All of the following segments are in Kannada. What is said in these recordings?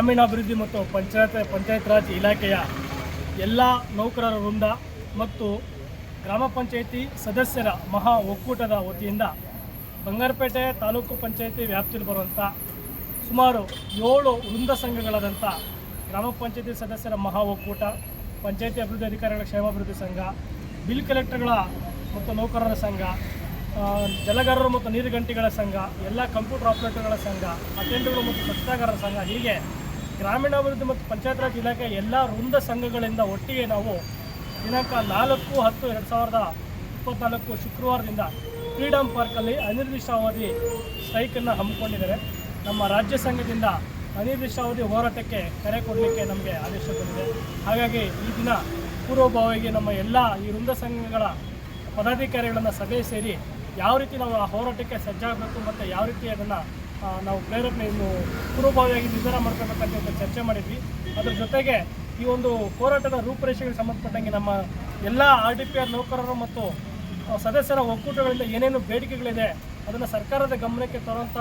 ಗ್ರಾಮೀಣಾಭಿವೃದ್ಧಿ ಮತ್ತು ಪಂಚಾಯತ್ ಪಂಚಾಯತ್ ರಾಜ್ ಇಲಾಖೆಯ ಎಲ್ಲ ನೌಕರರ ವೃಂದ ಮತ್ತು ಗ್ರಾಮ ಪಂಚಾಯಿತಿ ಸದಸ್ಯರ ಮಹಾ ಒಕ್ಕೂಟದ ವತಿಯಿಂದ ಬಂಗಾರಪೇಟೆ ತಾಲೂಕು ಪಂಚಾಯಿತಿ ವ್ಯಾಪ್ತಿಯಲ್ಲಿ ಬರುವಂಥ ಸುಮಾರು ಏಳು ವೃಂದ ಸಂಘಗಳಾದಂಥ ಗ್ರಾಮ ಪಂಚಾಯತಿ ಸದಸ್ಯರ ಮಹಾ ಒಕ್ಕೂಟ, ಪಂಚಾಯತಿ ಅಭಿವೃದ್ಧಿ ಅಧಿಕಾರಿಗಳ ಕ್ಷೇಮಾಭಿವೃದ್ಧಿ ಸಂಘ, ಬಿಲ್ ಕಲೆಕ್ಟರ್ಗಳ ಮತ್ತು ನೌಕರರ ಸಂಘ ಜಲಗಾರರು ಮತ್ತು ನೀರು ಗಂಟಿಗಳ ಸಂಘ, ಎಲ್ಲ ಕಂಪ್ಯೂಟರ್ ಆಪರೇಟರ್ಗಳ ಸಂಘ ಅಟೆಂಡರ್ಗಳು ಮತ್ತು ಸ್ವಚ್ಛತಾಗಾರರ ಸಂಘ ಹೀಗೆ ಗ್ರಾಮೀಣಾಭಿವೃದ್ಧಿ ಮತ್ತು ಪಂಚಾಯತ್ ರಾಜ್ ಇಲಾಖೆ ಎಲ್ಲ ವೃಂದ ಸಂಘಗಳಿಂದ ಒಟ್ಟಿಗೆ ನಾವು ದಿನಾಂಕ ನಾಲ್ಕು, ಹತ್ತು, ಎರಡು ಸಾವಿರದ ಇಪ್ಪತ್ನಾಲ್ಕು ಶುಕ್ರವಾರದಿಂದ ಫ್ರೀಡಮ್ ಪಾರ್ಕಲ್ಲಿ ಅನಿರ್ದಿಷ್ಟಾವಧಿ ಸ್ಟ್ರೈಕನ್ನು ಹಮ್ಮಿಕೊಂಡಿದ್ದಾರೆ. ನಮ್ಮ ರಾಜ್ಯ ಸಂಘದಿಂದ ಅನಿರ್ದಿಷ್ಟಾವಧಿ ಹೋರಾಟಕ್ಕೆ ಕರೆ ಕೊಡಲಿಕ್ಕೆ ನಮಗೆ ಆದೇಶ ಬಂದಿದೆ. ಹಾಗಾಗಿ ಈ ದಿನ ಪೂರ್ವಭಾವಿಗೆ ನಮ್ಮ ಎಲ್ಲ ಈ ವೃಂದ ಸಂಘಗಳ ಪದಾಧಿಕಾರಿಗಳನ್ನು ಸಭೆ ಸೇರಿ ಯಾವ ರೀತಿ ನಾವು ಆ ಹೋರಾಟಕ್ಕೆ ಸಜ್ಜಾಗಬೇಕು ಮತ್ತು ಯಾವ ರೀತಿ ಅದನ್ನು ನಾವು ಪ್ರೇರೇಪಣೆ ಇನ್ನು ಪೂರ್ವಭಾವಿಯಾಗಿ ನಿರ್ಧಾರ ಮಾಡ್ಕೊಳ್ಬೇಕಂತ ಚರ್ಚೆ ಮಾಡಿದ್ವಿ. ಅದರ ಜೊತೆಗೆ ಈ ಒಂದು ಹೋರಾಟದ ರೂಪುರೇಷೆಗೆ ಸಂಬಂಧಪಟ್ಟಂಗೆ ನಮ್ಮ ಎಲ್ಲ ಆರ್ ಡಿ ಪಿ ಆರ್ ನೌಕರರು ಮತ್ತು ಸದಸ್ಯರ ಒಕ್ಕೂಟಗಳಿಂದ ಏನೇನು ಬೇಡಿಕೆಗಳಿದೆ ಅದನ್ನು ಸರ್ಕಾರದ ಗಮನಕ್ಕೆ ತರುವಂಥ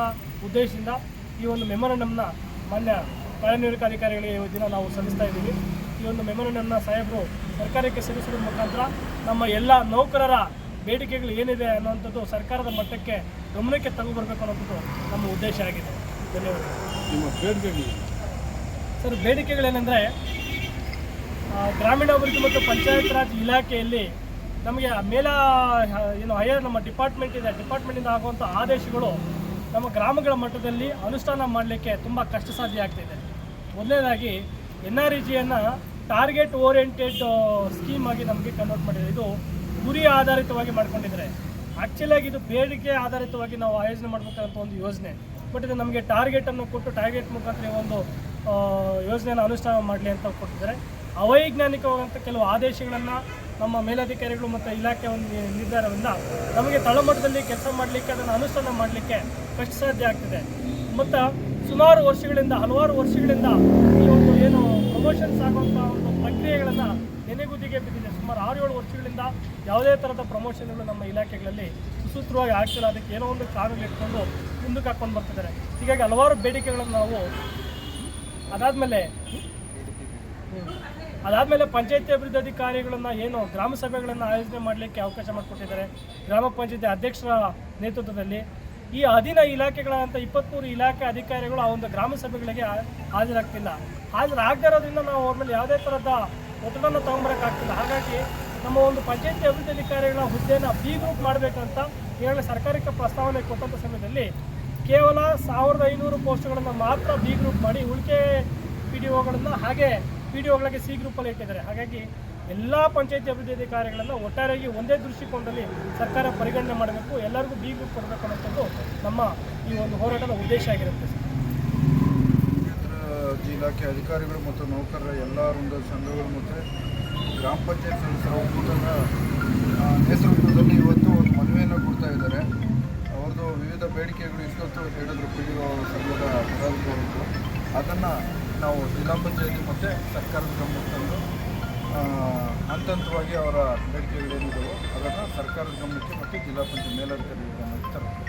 ಉದ್ದೇಶದಿಂದ ಈ ಒಂದು ಮೆಮೊರಂಡಮ್ನ ಮಾನ್ಯ ಕಾರ್ಯನಿರ್ವಾಹಕ ಅಧಿಕಾರಿಗಳಿಗೆ ಈ ದಿನ ನಾವು ಸಲ್ಲಿಸ್ತಾ ಇದ್ದೀವಿ. ಈ ಒಂದು ಮೆಮೊರಂಡಮ್ನ ಸಾಹೇಬರು ಸರ್ಕಾರಕ್ಕೆ ಸಲ್ಲಿಸುವುದರ ಮುಖಾಂತರ ನಮ್ಮ ಎಲ್ಲ ನೌಕರರ ಬೇಡಿಕೆಗಳು ಏನಿದೆ ಅನ್ನುವಂಥದ್ದು ಸರ್ಕಾರದ ಮಟ್ಟಕ್ಕೆ ಗಮನಕ್ಕೆ ತಗೊಂಡ್ಬರ್ಬೇಕು ಅನ್ನೋದು ನಮ್ಮ ಉದ್ದೇಶ ಆಗಿದೆ. ಧನ್ಯವಾದಗಳು. ಸರ್ ಬೇಡಿಕೆಗಳೇನೆಂದರೆ ಗ್ರಾಮೀಣಾಭಿವೃದ್ಧಿ ಮತ್ತು ಪಂಚಾಯತ್ ರಾಜ್ ಇಲಾಖೆಯಲ್ಲಿ ನಮಗೆ ಮೇಲ ಏನು ಹೈಯರ್ ನಮ್ಮ ಡಿಪಾರ್ಟ್ಮೆಂಟ್ ಇದೆ ಡಿಪಾರ್ಟ್ಮೆಂಟಿಂದ ಆಗುವಂಥ ಆದೇಶಗಳು ನಮ್ಮ ಗ್ರಾಮಗಳ ಮಟ್ಟದಲ್ಲಿ ಅನುಷ್ಠಾನ ಮಾಡಲಿಕ್ಕೆ ತುಂಬ ಕಷ್ಟ ಸಾಧ್ಯ ಆಗ್ತಿದೆ ಮೊದಲನೇದಾಗಿ ಎನ್ ಆರ್ ಇ ಜಿಯನ್ನು ಟಾರ್ಗೆಟ್ ಓರಿಯೆಂಟೆಡ್ ಸ್ಕೀಮ್ ಆಗಿ ನಮಗೆ ಕನ್ವರ್ಟ್ ಮಾಡಿದೆ ಇದು ಗುರಿ ಆಧಾರಿತವಾಗಿ ಮಾಡ್ಕೊಂಡಿದ್ದಾರೆ ಆ್ಯಕ್ಚುಲಾಗಿ ಇದು ಬೇಡಿಕೆ ಆಧಾರಿತವಾಗಿ ನಾವು ಆಯೋಜನೆ ಮಾಡಬೇಕಂತ ಒಂದು ಯೋಜನೆ. ಬಟ್ ಇದು ನಮಗೆ ಟಾರ್ಗೆಟನ್ನು ಕೊಟ್ಟು ಟಾರ್ಗೆಟ್ ಮುಖಾಂತರ ಒಂದು ಯೋಜನೆಯನ್ನು ಅನುಷ್ಠಾನ ಮಾಡಲಿ ಅಂತ ಕೊಟ್ಟಿದ್ದಾರೆ. ಅವೈಜ್ಞಾನಿಕವಾದಂಥ ಕೆಲವು ಆದೇಶಗಳನ್ನು ನಮ್ಮ ಮೇಲಧಿಕಾರಿಗಳು ಮತ್ತು ಇಲಾಖೆ ಒಂದು ನಿರ್ಧಾರವನ್ನು ನಮಗೆ ತಳಮಟ್ಟದಲ್ಲಿ ಕೆಲಸ ಮಾಡಲಿಕ್ಕೆ ಅದನ್ನು ಅನುಷ್ಠಾನ ಮಾಡಲಿಕ್ಕೆ ಕಷ್ಟ ಸಾಧ್ಯ ಆಗ್ತಿದೆ. ಮತ್ತು ಸುಮಾರು ವರ್ಷಗಳಿಂದ, ಹಲವಾರು ವರ್ಷಗಳಿಂದ ಈ ಒಂದು ಏನು ಪ್ರಮೋಷನ್ಸ್ ಆಗುವಂಥ ಒಂದು ಪ್ರಕ್ರಿಯೆಗಳನ್ನು ನೆನೆಗುದಿಗೆ ಬಿದ್ದಿದೆ. ಸುಮಾರು ಆರು ಏಳು ವರ್ಷಗಳಿಂದ ಯಾವುದೇ ಥರದ ಪ್ರಮೋಷನ್ಗಳು ನಮ್ಮ ಇಲಾಖೆಗಳಲ್ಲಿ ಸುಸೂತ್ರವಾಗಿ ಆಗ್ತಿಲ್ಲ ಅದಕ್ಕೆ ಏನೋ ಒಂದು ಕಾನೂನು ಇಟ್ಕೊಂಡು ಮುಂದಕ್ಕೆ ಹಾಕ್ಕೊಂಡು ಬರ್ತಿದ್ದಾರೆ. ಹೀಗಾಗಿ ಹಲವಾರು ಬೇಡಿಕೆಗಳನ್ನು ನಾವು ಅದಾದಮೇಲೆ ಅದಾದಮೇಲೆ ಪಂಚಾಯತಿ ಅಭಿವೃದ್ಧಿ ಅಧಿಕಾರಿಗಳನ್ನು ಏನು ಗ್ರಾಮ ಸಭೆಗಳನ್ನು ಆಯೋಜನೆ ಮಾಡಲಿಕ್ಕೆ ಅವಕಾಶ ಮಾಡಿಕೊಟ್ಟಿದ್ದಾರೆ. ಗ್ರಾಮ ಪಂಚಾಯತಿ ಅಧ್ಯಕ್ಷರ ನೇತೃತ್ವದಲ್ಲಿ ಈ ಅಧೀನ ಇಲಾಖೆಗಳಂಥ ಇಪ್ಪತ್ತ್ಮೂರು ಇಲಾಖೆ ಅಧಿಕಾರಿಗಳು ಆ ಒಂದು ಗ್ರಾಮ ಸಭೆಗಳಿಗೆ ಹಾಜರಾಗ್ತಿಲ್ಲ. ಹಾಜರಾಗದೇ ಇರೋದ್ರಿಂದ ನಾವು ಅವ್ರ ಮೇಲೆ ಯಾವುದೇ ಥರದ ಒತ್ತಡವನ್ನು ತೊಗೊಂಬರೋಕ್ಕಾಗ್ತಿಲ್ಲ ಹಾಗಾಗಿ ನಮ್ಮ ಒಂದು ಪಂಚಾಯತಿ ಅಭಿವೃದ್ಧಿ ಅಧಿಕಾರಿಗಳ ಹುದ್ದೆನ ಬಿ ಗ್ರೂಪ್ ಮಾಡಬೇಕಂತ ಈಗಾಗಲೇ ಸರ್ಕಾರಕ್ಕೆ ಪ್ರಸ್ತಾವನೆ ಕೊಟ್ಟಂಥ ಸಮಯದಲ್ಲಿ ಕೇವಲ ಸಾವಿರದ ಐನೂರು ಪೋಸ್ಟ್ಗಳನ್ನು ಮಾತ್ರ ಬಿ ಗ್ರೂಪ್ ಮಾಡಿ ಉಳಿಕೆ ಪಿ ಡಿ ಒಗಳನ್ನು ಹಾಗೆ ಪಿ ಡಿ ಒಗಳಿಗೆ ಸಿ ಗ್ರೂಪಲ್ಲಿ ಇಟ್ಟಿದ್ದಾರೆ. ಹಾಗಾಗಿ ಎಲ್ಲ ಪಂಚಾಯತಿ ಅಭಿವೃದ್ಧಿ ಅಧಿಕಾರಿಗಳನ್ನು ಒಟ್ಟಾರೆಯಾಗಿ ಒಂದೇ ದೃಷ್ಟಿಕೋನದಲ್ಲಿ ಸರ್ಕಾರ ಪರಿಗಣನೆ ಮಾಡಬೇಕು, ಎಲ್ಲರಿಗೂ ಬಿ ಗ್ರೂಪ್ ಕೊಡಬೇಕು ಅನ್ನೋಂಥದ್ದು ನಮ್ಮ ಈ ಒಂದು ಹೋರಾಟದ ಉದ್ದೇಶ ಆಗಿರುತ್ತೆ ಇಲಾಖೆ ಅಧಿಕಾರಿಗಳು ಮತ್ತು ನೌಕರರ ಎಲ್ಲ ವೃಂದ ಸಂಘಗಳು ಮತ್ತು ಗ್ರಾಮ ಪಂಚಾಯತ್ ಸದಸ್ಯರ ಒಕ್ಕೂಟದ ನೇತೃತ್ವದಲ್ಲಿ ಇವತ್ತು ಒಂದು ಮನವಿಯನ್ನು ಕೊಡ್ತಾ ಇದ್ದಾರೆ. ಅವ್ರದ್ದು ವಿವಿಧ ಬೇಡಿಕೆಗಳು ಇಷ್ಟೊತ್ತು ಹೇಳಿದ್ರು ಪಿ ಡಿ ಒ ಸಂಘದ ಪದಾಧಿಕಾರಿಗಳು. ಅದನ್ನು ನಾವು ಜಿಲ್ಲಾ ಪಂಚಾಯತಿ ಮತ್ತು ಸರ್ಕಾರದ ಗಮನಕ್ಕೆ ತಂದು ಹಂತವಾಗಿ ಅವರ ಬೇಡಿಕೆಗಳೇನಿದ್ದವು ಅದನ್ನು ಸರ್ಕಾರದ ಗಮನಕ್ಕೆ ಮತ್ತು ಜಿಲ್ಲಾ ಪಂಚಾಯತ್ ಮೇಲಧಿಕಾರಿಗಳ ತರಬೇಕು